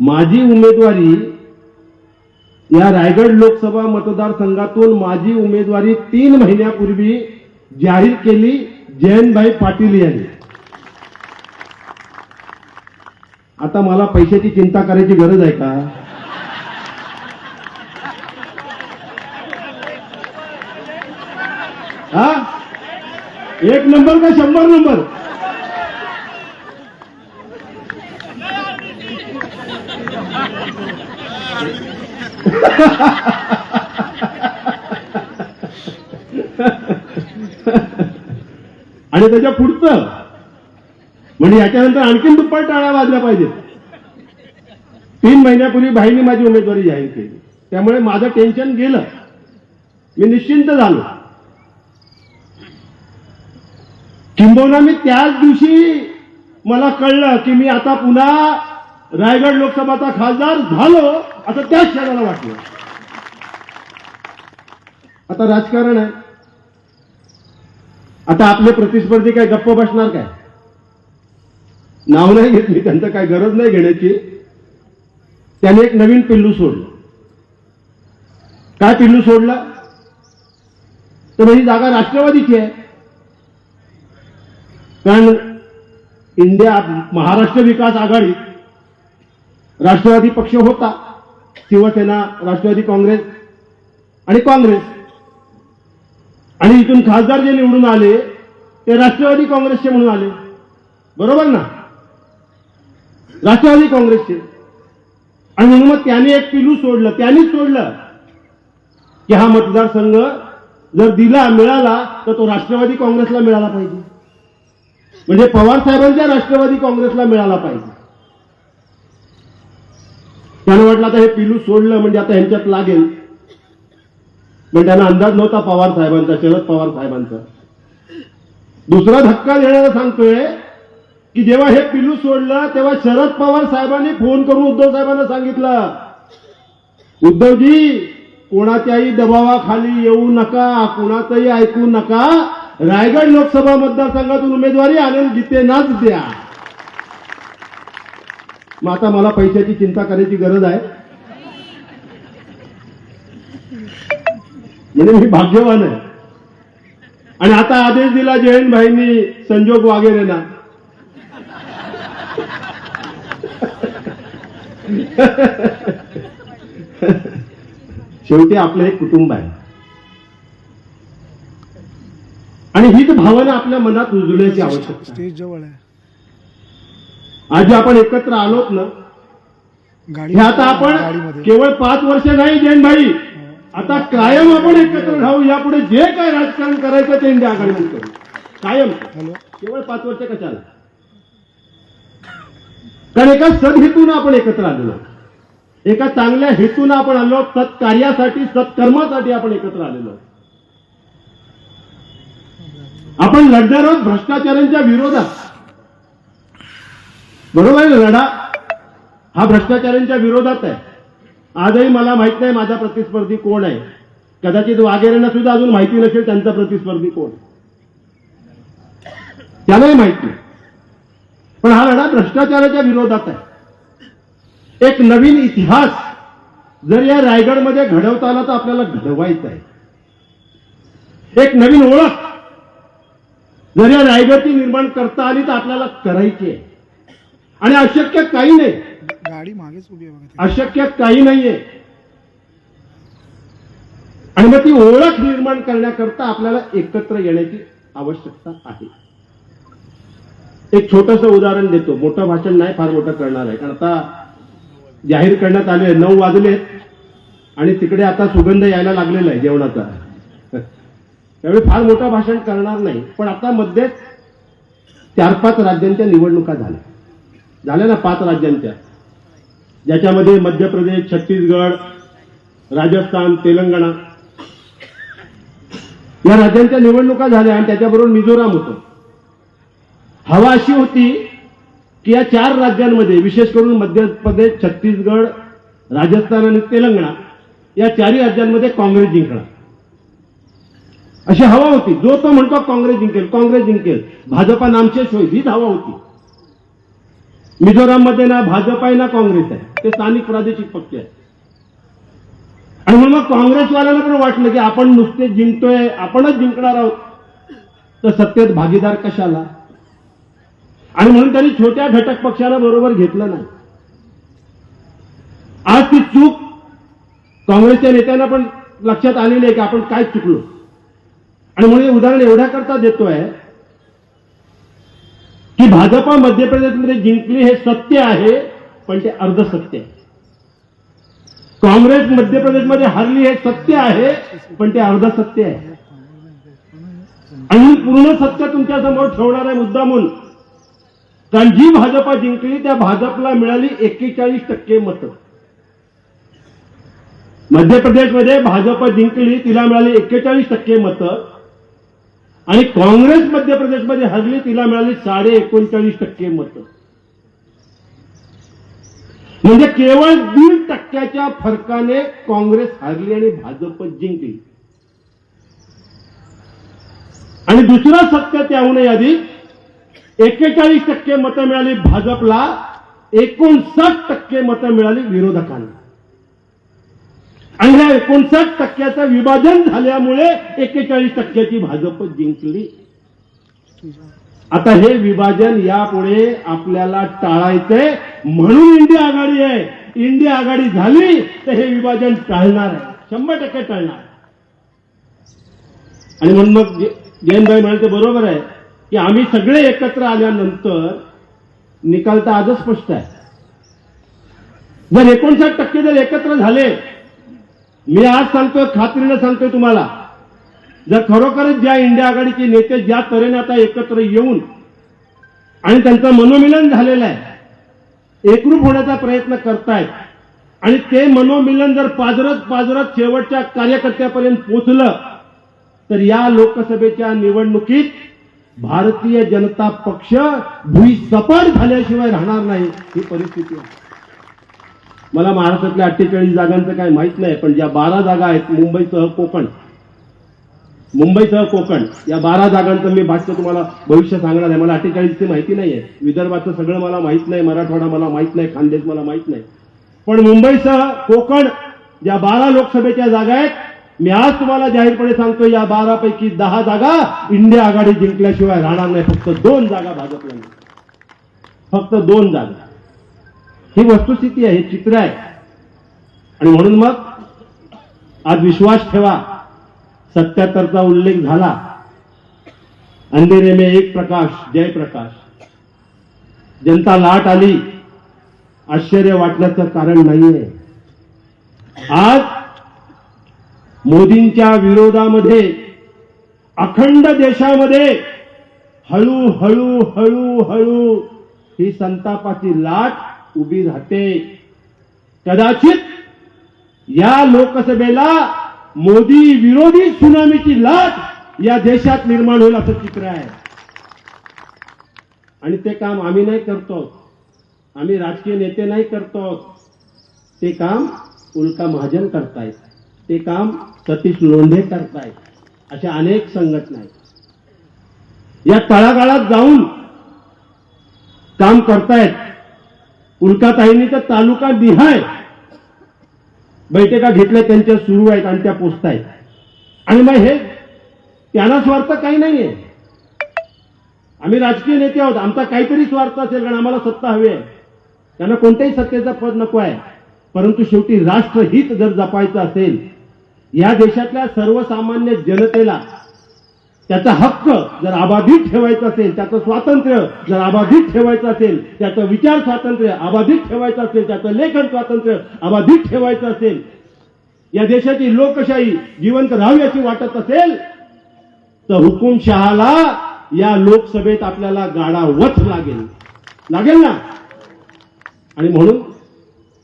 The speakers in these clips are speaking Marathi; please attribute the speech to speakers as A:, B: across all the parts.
A: माझी उमेदवारी या रायगड लोकसभा मतदारसंघातून माझी उमेदवारी तीन महिन्यापूर्वी जाहीर केली जयंतभाई पाटील यांनी. आता मला पैशाची चिंता करायची गरज आहे का? हा? एक नंबर का शंभर नंबर? आणि त्याच्या पुढचं म्हणजे याच्यानंतर आणखीन दुप्पट टाळ्या वाजल्या पाहिजेत. तीन महिन्यापूर्वी भाईने माझी उमेदवारी जाहीर केली. त्यामुळे माझं टेन्शन गेलं. मी निश्चिंत झालो. किंबहुना मी त्याच दिवशी मला कळलं की मी आता पुन्हा रायगड लोकसभाचा खासदार झालो असं त्याच क्षणाला वाटलं. आता राजकारण आहे. आता आपले प्रतिस्पर्धी काय गप्प बसणार काय? नाव नाही घेतली त्यांचं काय गरज नाही घेण्याची. त्याने एक नवीन पिल्लू सोडलं. काय पिल्लू सोडला? तर ही जागा राष्ट्रवादीची आहे. कारण इंडिया महाराष्ट्र विकास आघाडी राष्ट्रवादी पक्ष होता. शिवसेना राष्ट्रवादी काँग्रेस आणि काँग्रेस. आणि इथून खासदार जे निवडून आले ते राष्ट्रवादी काँग्रेसचे म्हणून आले. बरोबर ना? राष्ट्रवादी काँग्रेसचे. आणि म्हणून मग त्याने एक पिलू सोडलं त्यांनीच सोडलं की हा मतदारसंघ जर दिला मिळाला तर तो राष्ट्रवादी काँग्रेसला मिळाला पाहिजे. म्हणजे पवार साहेबांच्या राष्ट्रवादी काँग्रेसला मिळाला पाहिजे. त्यानं वाटलं आता हे पिलू सोडलं म्हणजे आता ह्यांच्यात लागेल. पण त्यांना अंदाज नव्हता पवार साहेबांचा शरद पवार साहेबांचा. दुसरा धक्का देण्याला सांगतोय की जेव्हा हे पिलू सोडलं तेव्हा शरद पवार साहेबांनी फोन करून उद्धव साहेबांना सांगितलं उद्धवजी कोणाच्याही दबावाखाली येऊ नका कोणाचंही ऐकू नका. रायगड लोकसभा मतदारसंघातून उमेदवारी आनंद गीतेनाच द्या. मग आता मला पैशाची चिंता करायची गरज आहे. म्हणजे मी भाग्यवान आहे. आणि आता आदेश दिला जयंत भाईंनी संजोग वागेरेना. शेवटी आपलं एक कुटुंब आहे. आणि हीच भावना आपल्या मनात रुजवण्याची आवश्यकता
B: जवळ आहे.
A: आज आपण एकत्र आलोत ना हे आता आपण केवळ पाच वर्ष नाही जैन भाई आता कायम आपण एकत्र राहू यापुढे जे काय राजकारण करायचं ते इंडिया आघाडीत करू कायम केवळ पाच वर्ष कशाला कारण एका सदहेतून आपण एकत्र आलेलो. एका चांगल्या हेतून आपण आलो. सत्कार्यासाठी सत्कर्मासाठी आपण एकत्र आलेलो. आपण लढणार आहोत भ्रष्टाचारांच्या विरोधात बरोबर आहे ना लढा हा भ्रष्टाचारांच्या विरोधात आहे. आजही मला माहीत नाही माझा प्रतिस्पर्धी कोण आहे. कदाचित वागेरेंना सुद्धा अजून माहिती नसेल त्यांचा प्रतिस्पर्धी कोण. त्यालाही माहिती नाही. पण हा लढा भ्रष्टाचाराच्या विरोधात आहे. एक नवीन इतिहास जर या रायगडमध्ये घडवता आला तर आपल्याला घडवायचा आहे. एक नवीन ओळख जर या रायगडची निर्माण करता आली तर आपल्याला करायची आहे. आणि अशक्य काही नाही.
B: गाडी मागेच उभी आहे.
A: अशक्य काही नाहीये. आणि मग ती ओळख निर्माण करण्याकरता आपल्याला एकत्र येण्याची आवश्यकता आहे. एक छोटस उदाहरण देतो. मोठं भाषण नाही फार मोठं करणार आहे. कारण आता जाहीर करण्यात आले नऊ वाजलेत आणि तिकडे आता सुगंध यायला लागलेला आहे जेवणाचा. त्यावेळी फार मोठं भाषण करणार नाही. पण आता मध्येच चार पाच राज्यांच्या निवडणुका झाल्या. झाल्या ना पाच राज्यांच्या. ज्याच्यामध्ये मध्य प्रदेश छत्तीसगड राजस्थान तेलंगणा. या राज्यांच्या निवडणुका झाल्या आणि त्याच्याबरोबर मिझोराम होतं. हवा अशी होती की या चार राज्यांमध्ये विशेष करून मध्य प्रदेश छत्तीसगड राजस्थान आणि तेलंगणा या चारही राज्यांमध्ये काँग्रेस जिंकणार अशी हवा होती. जो तो म्हणतो काँग्रेस जिंकेल काँग्रेस जिंकेल. भाजपा नामशेष होईल हीच हवा होती. मिझोराममध्ये ना भाजप आहे ना काँग्रेस आहे. ते स्थानिक प्रादेशिक पक्ष आहे. आणि म्हणून मग काँग्रेसवाल्यांना पण वाटलं की आपण नुसते जिंकतोय आपणच जिंकणार आहोत. तर सत्तेत भागीदार कशाला? आणि म्हणून त्यांनी छोट्या घटक पक्षाला बरोबर घेतलं नाही. आज ती चूक काँग्रेसच्या नेत्यांना पण लक्षात आलेली आहे की आपण काय चुकलो. आणि म्हणून हे उदाहरण एवढ्या करता देतोय की भाजपा मध्य प्रदेशमध्ये जिंकली हे सत्य आहे पण ते अर्ध सत्य आहे. काँग्रेस मध्य प्रदेशमध्ये हरली हे सत्य आहे पण ते अर्ध सत्य आहे. आणि पूर्ण सत्य तुमच्यासमोर ठेवणार आहे मुद्दा म्हणून कारण जी भाजपा जिंकली त्या भाजपला मिळाली एक्केचाळीस टक्के मतं. मध्य प्रदेशमध्ये भाजप जिंकली तिला मिळाली एक्केचाळीस टक्के मतं. आणि काँग्रेस मध्य प्रदेशमध्ये हरली तिला मिळाली साडे एकोणचाळीस टक्के मतं. म्हणजे केवळ दीड टक्क्याच्या फरकाने काँग्रेस हरली आणि भाजप जिंकली. आणि दुसरं सत्य त्याहूनही आधी एक्केचाळीस टक्के मतं मिळाली भाजपला एकोणसाठ टक्के मतं मिळाली विरोधकांना. आणि ह्या एकोणसाठ टक्क्याचं विभाजन झाल्यामुळे एक्केचाळीस टक्क्याची भाजप जिंकली. आता हे विभाजन यापुढे आपल्याला टाळायचंय. म्हणून इंडिया आघाडी आहे. इंडिया आघाडी झाली तर हे विभाजन टाळणार आहे. शंभर टक्के टाळणार. आणि म्हणून मग जे- जयंतभाई म्हणाले ते बरोबर आहे की आम्ही सगळे एकत्र आल्यानंतर निकाल तर आजच स्पष्ट आहे. जर एकोणसाठ टक्के जर एकत्र झाले मी आज सांगतोय खात्रीनं सांगतोय तुम्हाला. जर खरोखरच ज्या इंडिया आघाडीचे नेते ज्या तऱ्हेने आता एकत्र येऊन आणि त्यांचं मनोमिलन झालेलं आहे एकरूप होण्याचा प्रयत्न करतायत आणि ते मनोमिलन जर पाजरत पाजरत शेवटच्या कार्यकर्त्यापर्यंत पोचलं तर या लोकसभेच्या निवडणुकीत भारतीय जनता पक्ष भुईसपाट झाल्याशिवाय राहणार नाही ही परिस्थिती आहे. मला महाराष्ट्रातल्या अठ्ठेचाळीस जागांचं काय माहीत नाही पण ज्या बारा जागा आहेत मुंबईसह कोकण. मुंबईसह कोकण या बारा जागांचं मी भाष्य तुम्हाला भविष्य सांगणार आहे. मला अठ्ठेचाळीसची माहिती नाही आहे विदर्भाचं सगळं मला माहीत नाही मराठवाडा मला माहीत नाही खानदेश मला माहीत नाही. पण मुंबईसह कोकण ज्या बारा लोकसभेच्या जागा आहेत मी आज तुम्हाला जाहीरपणे सांगतो या बारापैकी दहा जागा इंडिया आघाडी जिंकल्याशिवाय राहणार नाही. फक्त दोन जागा भाजपला फक्त दोन जागा. ही वस्तुस्थिती आहे हे चित्र आहे. आणि म्हणून मग आज विश्वास ठेवा. सत्याहत्तरचा उल्लेख झाला. अंधेरे में एक प्रकाश जय प्रकाश. जनता लाट आली. आश्चर्य वाटण्याचं कारण नाहीये. आज मोदींच्या विरोधामध्ये अखंड देशामध्ये हळू हळू हळू हळू ही संतापाची लाट उभी राहते. कदाचित या लोकसभेला मोदी विरोधी सुनामीची लाट या देशात निर्माण होईल असं चित्र आहे. आणि ते काम आम्ही नाही करतो. आम्ही राजकीय नेते नाही करतो. ते काम उल्का महाजन करतायत. ते काम सतीश लोंढे करतायत. अशा अनेक संघटना आहेत. या तळागाळात जाऊन काम करतायत. उल्काताईंनी तर तालुका निहाय बैठका घेतल्या त्यांच्या सुरू आहेत आणि त्या पोचतायत. आणि मग हे त्यांना स्वार्थ काही नाहीये. आम्ही राजकीय नेते आहोत आमचा काहीतरी स्वार्थ असेल कारण आम्हाला सत्ता हवी आहे. त्यांना कोणत्याही सत्तेचं पद नको आहे. परंतु शेवटी राष्ट्रहित जर जपायचं असेल या देशातल्या सर्वसामान्य जनतेला त्याचा हक्क जर अबाधित ठेवायचा असेल त्याचं स्वातंत्र्य जर अबाधित ठेवायचं असेल त्याचं विचार स्वातंत्र्य अबाधित ठेवायचं असेल त्याचं लेखन स्वातंत्र्य अबाधित ठेवायचं असेल या देशाची लोकशाही जिवंत राहावी अशी वाटत असेल तर हुकुमशहाला या लोकसभेत आपल्याला गाडा वच लागेल. लागेल ना? आणि म्हणून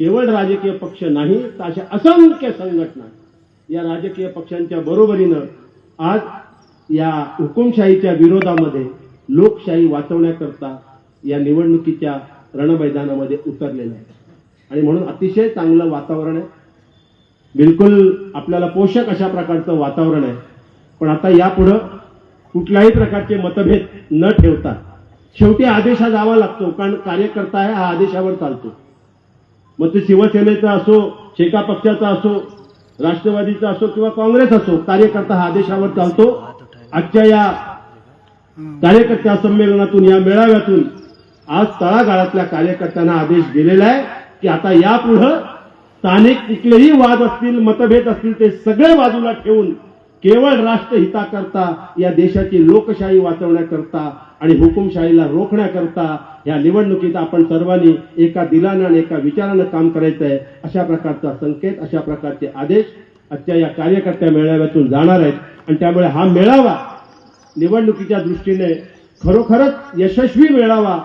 A: केवळ राजकीय पक्ष नाही तर अशा असंख्य संघटना या राजकीय पक्षांच्या बरोबरीनं आज या हुकुमशाहीच्या विरोधामध्ये लोकशाही वाचवण्याकरता या निवडणुकीच्या रणमैदानामध्ये उतरलेलं आहेत आणि म्हणून अतिशय चांगलं वातावरण आहे. बिलकुल आपल्याला पोषक अशा प्रकारचं वातावरण आहे. पण आता यापुढं कुठल्याही प्रकारचे मतभेद न ठेवता शेवटी आदेशा जावा लागतो कारण कार्यकर्ता आहे हा आदेशावर चालतो. मग ते शिवसेनेचा असो शेका पक्षाचा असो राष्ट्रवादीचा असो किंवा काँग्रेस असो कार्यकर्ता हा आदेशावर चालतो. आजच्या या कार्यकर्त्या संमेलनातून या मेळाव्यातून आज तळागाळातल्या कार्यकर्त्यांना आदेश दिलेला आहे की आता यापुढं स्थानिक कुठलेही वाद असतील मतभेद असतील ते सगळे बाजूला ठेवून केवळ राष्ट्रहिताकरता या देशाची लोकशाही वाचवण्याकरता आणि हुकुमशाहीला रोखण्याकरता या निवडणुकीत आपण सर्वांनी एका दिलानं आणि एका विचारानं काम करायचं आहे अशा प्रकारचा संकेत अशा प्रकारचे आदेश आजच्या या कार्यकर्त्या मेळाव्यातून जाणार आहेत. आणि त्यामुळे हा मेळावा निवडणुकीच्या दृष्टीने खरोखरच यशस्वी मेळावा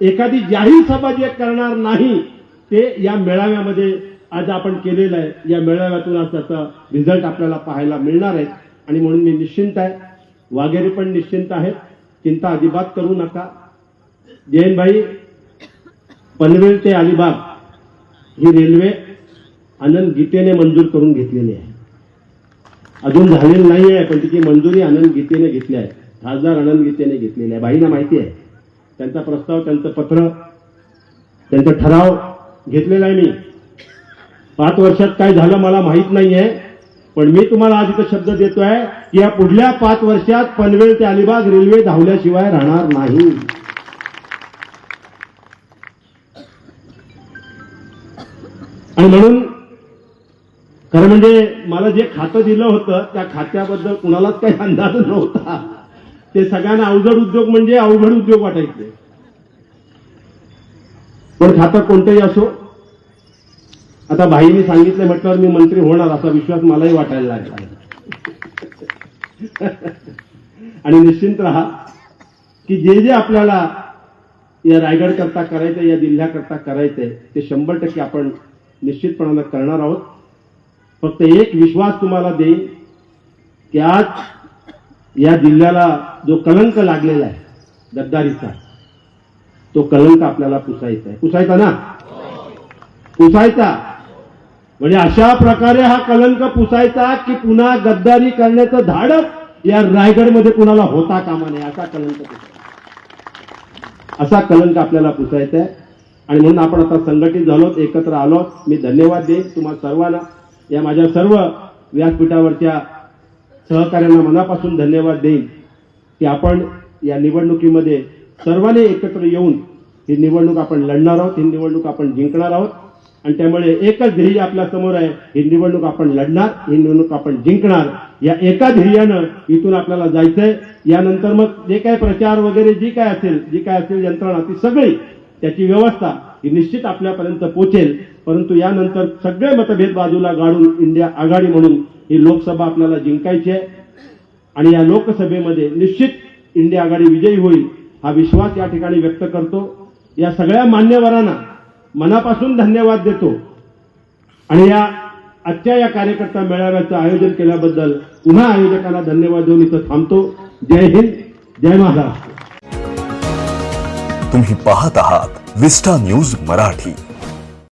A: एखादी जाहीर सभा जे करणार नाही ते या मेळाव्यामध्ये आज आपण केलेलं आहे. या मेळाव्यातून आज त्याचा रिझल्ट आपल्याला पाहायला मिळणार आहे. आणि म्हणून मी निश्चिंत आहे. वाघेरे पण निश्चिंत आहेत. चिंता अजिबात करू नका. जयनभाई पनवेल ते अलिबाग ही रेल्वे आनंद गीतेने मंजूर करून घेतलेली आहे. अजून झालेलं नाही आहे पण तिची मंजुरी आनंद गीतेने घेतली आहे. खासदार आनंद गीतेने घेतलेली आहे. बाईंना माहिती आहे. त्यांचा प्रस्ताव त्यांचं पत्र त्यांचा ठराव घेतलेला आहे मी. पाच वर्षात काय झालं मला माहीत आहे पण मी तुम्हाला आज इथं शब्द देतोय की या पुढल्या पाच वर्षात पनवेल ते अलिबाग रेल्वे धावल्याशिवाय राहणार नाही. आणि म्हणून खरं म्हणजे मला जे खातं दिलं होतं त्या खात्याबद्दल कुणालाच काही अंदाज नव्हता. ते सगळ्यांना अवजड उद्योग म्हणजे अवघड उद्योग वाटायचे. पण खातं कोणतंही असो आता भाईने सांगितलं म्हटल्यावर मी मंत्री होणार असा विश्वास मलाही वाटायला लागला. आणि निश्चिंत राहा की जे जे आपल्याला या रायगड करता करायचं या जिल्ह्याकरता करायचंय ते शंभर टक्के आपण निश्चितपणानं करणार आहोत. फक्त एक विश्वास तुम्हाला देईन की आज या जिल्ह्याला जो कलंक लागलेला आहे गद्दारीचा तो कलंक आपल्याला पुसायचा आहे. पुसायचा ना? पुसायचा. म्हणजे अशा प्रकारे हा कलंक पुसायचा की पुन्हा गद्दारी करण्याचं धाडस या रायगडमध्ये कुणाला होता कामा नये असा कलंक पुसायचा. असा कलंक आपल्याला पुसायचा आहे. आणि म्हणून आपण आता संघटित झालो एकत्र आलो मी धन्यवाद देईन तुम्हाला सर्वांना. या माझ्या सर्व व्यासपीठावरच्या सहकार्यांना मनापासून धन्यवाद देईन की आपण या निवडणुकीमध्ये सर्वांनी एकत्र येऊन ही निवडणूक आपण लढणार आहोत ही निवडणूक आपण जिंकणार आहोत. आणि त्यामुळे एकच ध्येय आपल्यासमोर आहे ही निवडणूक आपण लढणार ही निवडणूक आपण जिंकणार. या एका ध्येयानं इथून आपल्याला जायचंय. यानंतर मग जे काय प्रचार वगैरे जी काय असेल जी काय असेल यंत्रणा ती सगळी त्याची व्यवस्था ही निश्चित आपल्यापर्यंत पोचेल. परंतु यानंतर सगळे मतभेद बाजूला गाडून इंडिया आघाडी म्हणून ही लोकसभा आपल्याला जिंकायची आहे. आणि या लोकसभेमध्ये निश्चित इंडिया आघाडी विजयी होईल हा विश्वास या ठिकाणी व्यक्त करतो. या सगळ्या मान्यवरांना मनापासून धन्यवाद देतो. आणि या आजच्या या कार्यकर्ता मेळाव्याचं आयोजन केल्याबद्दल पुन्हा आयोजकांना धन्यवाद देऊन इथं थांबतो. जय हिंद जय महाराष्ट्र.
C: तुम्ही पाहत आहात विस्टा न्यूज मराठी.